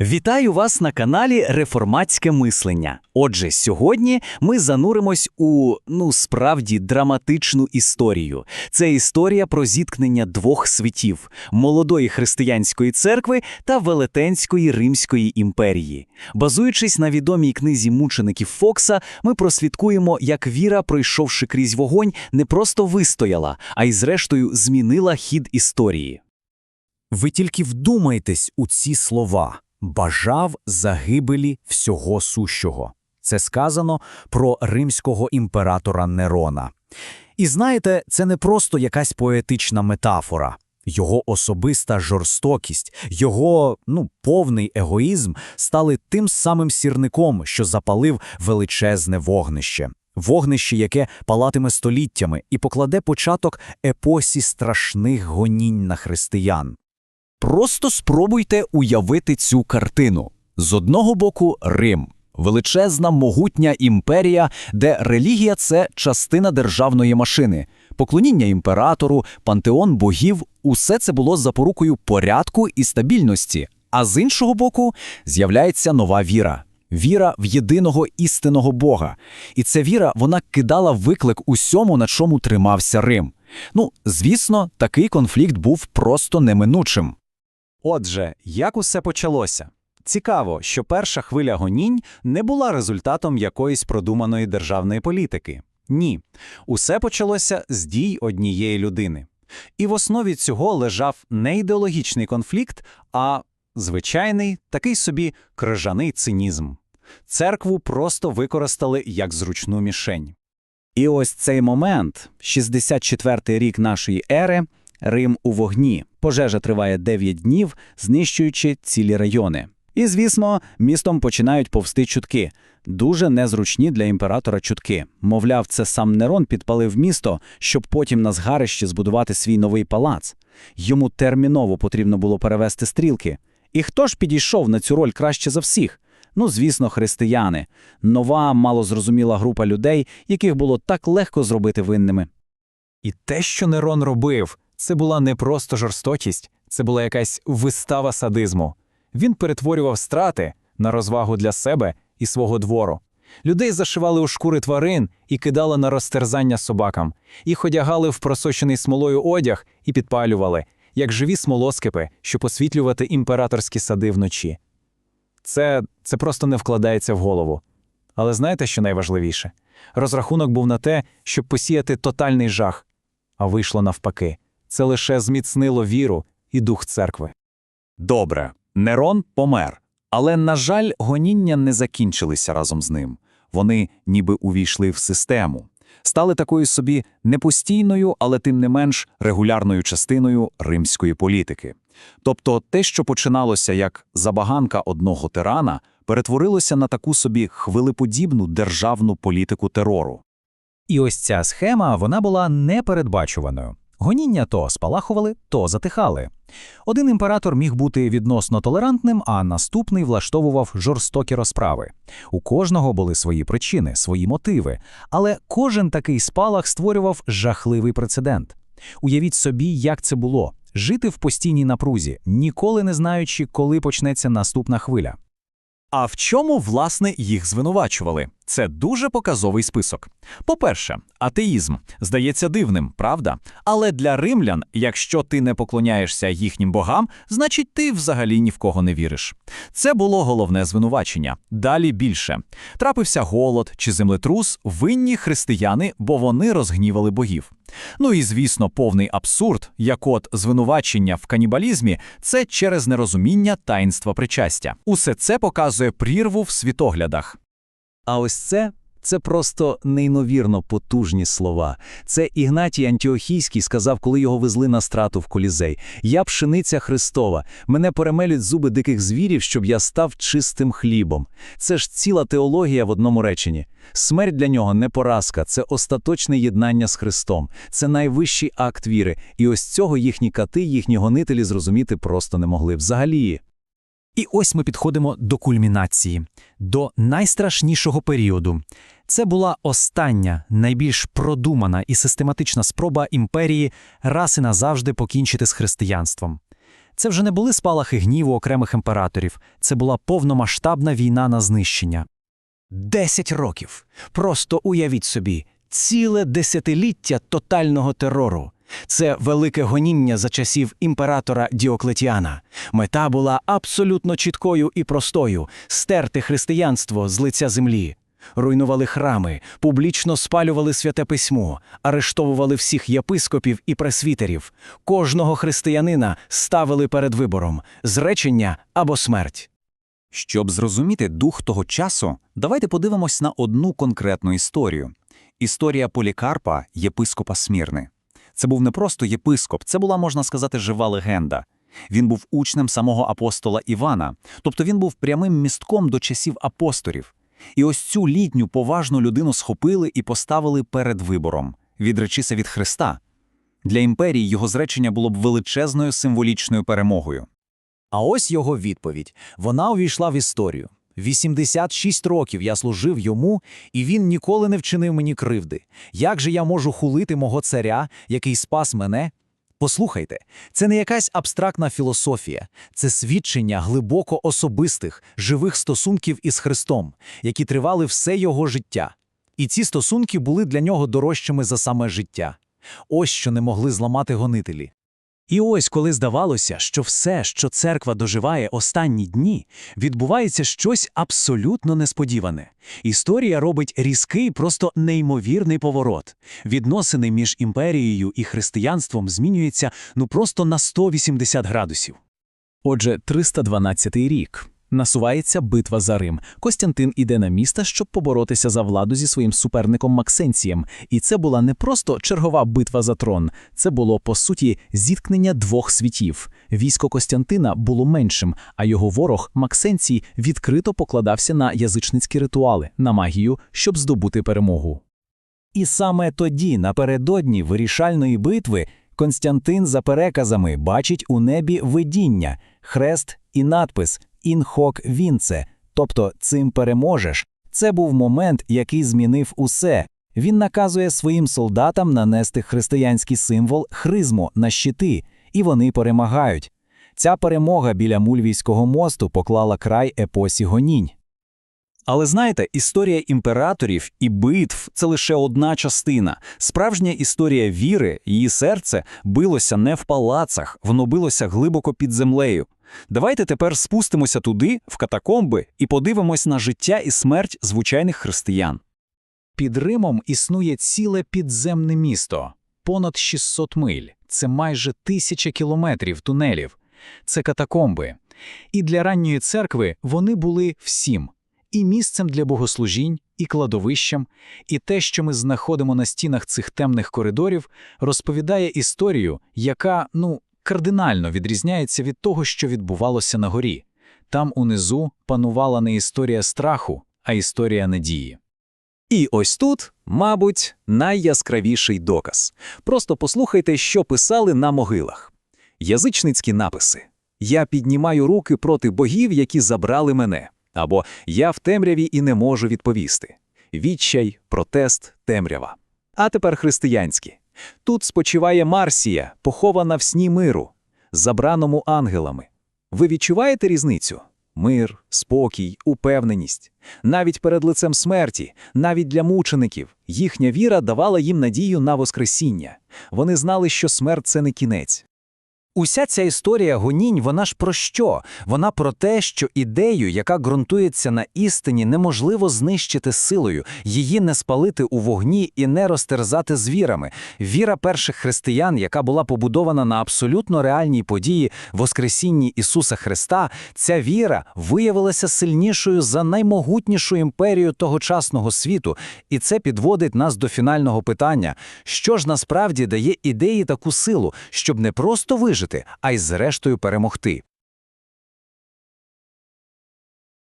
Вітаю вас на каналі Реформатське мислення. Отже, сьогодні ми зануримось у ну справді драматичну історію. Це історія про зіткнення двох світів молодої християнської церкви та велетенської Римської імперії. Базуючись на відомій книзі мучеників Фокса, ми прослідкуємо, як віра, пройшовши крізь вогонь, не просто вистояла, а й зрештою змінила хід історії. Ви тільки вдумайтесь у ці слова бажав загибелі всього сущого. Це сказано про римського імператора Нерона. І знаєте, це не просто якась поетична метафора. Його особиста жорстокість, його ну, повний егоїзм стали тим самим сірником, що запалив величезне вогнище. Вогнище, яке палатиме століттями і покладе початок епосі страшних гонінь на християн. Просто спробуйте уявити цю картину. З одного боку Рим величезна могутня імперія, де релігія це частина державної машини, поклоніння імператору, пантеон богів усе це було запорукою порядку і стабільності. А з іншого боку, з'являється нова віра. Віра в єдиного істинного Бога. І ця віра вона кидала виклик усьому, на чому тримався Рим. Ну, звісно, такий конфлікт був просто неминучим. Отже, як усе почалося? Цікаво, що перша хвиля гонінь не була результатом якоїсь продуманої державної політики. Ні, усе почалося з дій однієї людини. І в основі цього лежав не ідеологічний конфлікт, а звичайний такий собі крижаний цинізм. Церкву просто використали як зручну мішень. І ось цей момент, 64-й рік нашої ери, Рим у вогні. Пожежа триває 9 днів, знищуючи цілі райони. І, звісно, містом починають повсти чутки. Дуже незручні для імператора чутки. Мовляв, це сам Нерон підпалив місто, щоб потім на згарищі збудувати свій новий палац. Йому терміново потрібно було перевести стрілки. І хто ж підійшов на цю роль краще за всіх? Ну, звісно, християни. Нова, малозрозуміла група людей, яких було так легко зробити винними. І те, що Нерон робив, це була не просто жорстокість, це була якась вистава садизму. Він перетворював страти на розвагу для себе і свого двору. Людей зашивали у шкури тварин і кидали на розтерзання собакам, їх одягали в просочений смолою одяг і підпалювали, як живі смолоскипи, щоб освітлювати імператорські сади вночі. Це, це просто не вкладається в голову. Але знаєте, що найважливіше? Розрахунок був на те, щоб посіяти тотальний жах, а вийшло навпаки. Це лише зміцнило віру і дух церкви. Добре, Нерон помер. Але, на жаль, гоніння не закінчилися разом з ним. Вони ніби увійшли в систему, стали такою собі непостійною, але тим не менш регулярною частиною римської політики. Тобто те, що починалося як забаганка одного тирана, перетворилося на таку собі хвилеподібну державну політику терору. І ось ця схема вона була непередбачуваною. Гоніння то спалахували, то затихали. Один імператор міг бути відносно толерантним, а наступний влаштовував жорстокі розправи. У кожного були свої причини, свої мотиви, але кожен такий спалах створював жахливий прецедент. Уявіть собі, як це було жити в постійній напрузі, ніколи не знаючи, коли почнеться наступна хвиля. А в чому, власне, їх звинувачували? Це дуже показовий список. По-перше, атеїзм здається дивним, правда? Але для римлян, якщо ти не поклоняєшся їхнім богам, значить ти взагалі ні в кого не віриш. Це було головне звинувачення. Далі більше. Трапився голод чи землетрус, винні християни, бо вони розгнівали богів. Ну і звісно, повний абсурд, як от звинувачення в канібалізмі, це через нерозуміння таїнства причастя. Усе це показує прірву в світоглядах. А ось це це просто неймовірно потужні слова. Це Ігнатій Антіохійський сказав, коли його везли на страту в колізей: Я пшениця Христова, мене перемелють зуби диких звірів, щоб я став чистим хлібом. Це ж ціла теологія в одному реченні. Смерть для нього не поразка, це остаточне єднання з Христом, це найвищий акт віри. І ось цього їхні кати, їхні гонителі зрозуміти просто не могли взагалі. І ось ми підходимо до кульмінації, до найстрашнішого періоду. Це була остання, найбільш продумана і систематична спроба імперії раз і назавжди покінчити з християнством. Це вже не були спалахи гніву окремих імператорів, це була повномасштабна війна на знищення. Десять років. Просто уявіть собі, ціле десятиліття тотального терору. Це велике гоніння за часів імператора Діоклетіана. Мета була абсолютно чіткою і простою стерти християнство з лиця землі. Руйнували храми, публічно спалювали святе письмо, арештовували всіх єпископів і пресвітерів. Кожного християнина ставили перед вибором зречення або смерть. Щоб зрозуміти дух того часу, давайте подивимось на одну конкретну історію. Історія Полікарпа, єпископа Смірни. Це був не просто єпископ, це була, можна сказати, жива легенда. Він був учнем самого апостола Івана, тобто він був прямим містком до часів апостолів. І ось цю літню поважну людину схопили і поставили перед вибором – відречися від Христа. Для імперії його зречення було б величезною символічною перемогою. А ось його відповідь. Вона увійшла в історію. 86 років я служив йому, і він ніколи не вчинив мені кривди. Як же я можу хулити мого царя, який спас мене? Послухайте, це не якась абстрактна філософія, це свідчення глибоко особистих, живих стосунків із Христом, які тривали все його життя. І ці стосунки були для нього дорожчими за саме життя. Ось що не могли зламати гонителі. І ось, коли здавалося, що все, що церква доживає останні дні, відбувається щось абсолютно несподіване. Історія робить різкий, просто неймовірний поворот. Відносини між імперією і християнством змінюються ну просто на 180 градусів. Отже, 312 рік. Насувається битва за Рим. Костянтин іде на місто, щоб поборотися за владу зі своїм суперником Максенцієм. І це була не просто чергова битва за трон, це було, по суті, зіткнення двох світів. Військо Костянтина було меншим, а його ворог Максенцій відкрито покладався на язичницькі ритуали, на магію, щоб здобути перемогу. І саме тоді, напередодні вирішальної битви, Константин за переказами бачить у небі видіння, хрест і надпис «Інхок вінце», тобто «Цим переможеш». Це був момент, який змінив усе. Він наказує своїм солдатам нанести християнський символ хризму на щити, і вони перемагають. Ця перемога біля Мульвійського мосту поклала край епосі гонінь. Але знаєте, історія імператорів і битв це лише одна частина. Справжня історія віри, її серце билося не в палацах, воно билося глибоко під землею. Давайте тепер спустимося туди, в катакомби, і подивимось на життя і смерть звичайних християн. Під Римом існує ціле підземне місто, понад 600 миль. Це майже тисяча кілометрів тунелів. Це катакомби. І для ранньої церкви вони були всім і місцем для богослужінь, і кладовищем, і те, що ми знаходимо на стінах цих темних коридорів, розповідає історію, яка, ну, кардинально відрізняється від того, що відбувалося на горі. Там унизу панувала не історія страху, а історія надії. І ось тут, мабуть, найяскравіший доказ. Просто послухайте, що писали на могилах. Язичницькі написи Я піднімаю руки проти богів, які забрали мене. Або Я в темряві і не можу відповісти. Відчай, протест, темрява. А тепер християнські. Тут спочиває Марсія, похована в сні миру, забраному ангелами. Ви відчуваєте різницю? Мир, спокій, упевненість. Навіть перед лицем смерті, навіть для мучеників, їхня віра давала їм надію на Воскресіння. Вони знали, що смерть це не кінець. Уся ця історія гонінь, вона ж про що? Вона про те, що ідею, яка ґрунтується на істині, неможливо знищити силою, її не спалити у вогні і не розтерзати звірами. Віра перших християн, яка була побудована на абсолютно реальній події Воскресінні Ісуса Христа, ця віра виявилася сильнішою за наймогутнішу імперію тогочасного світу, і це підводить нас до фінального питання: що ж насправді дає ідеї таку силу, щоб не просто вижити, а й зрештою перемогти.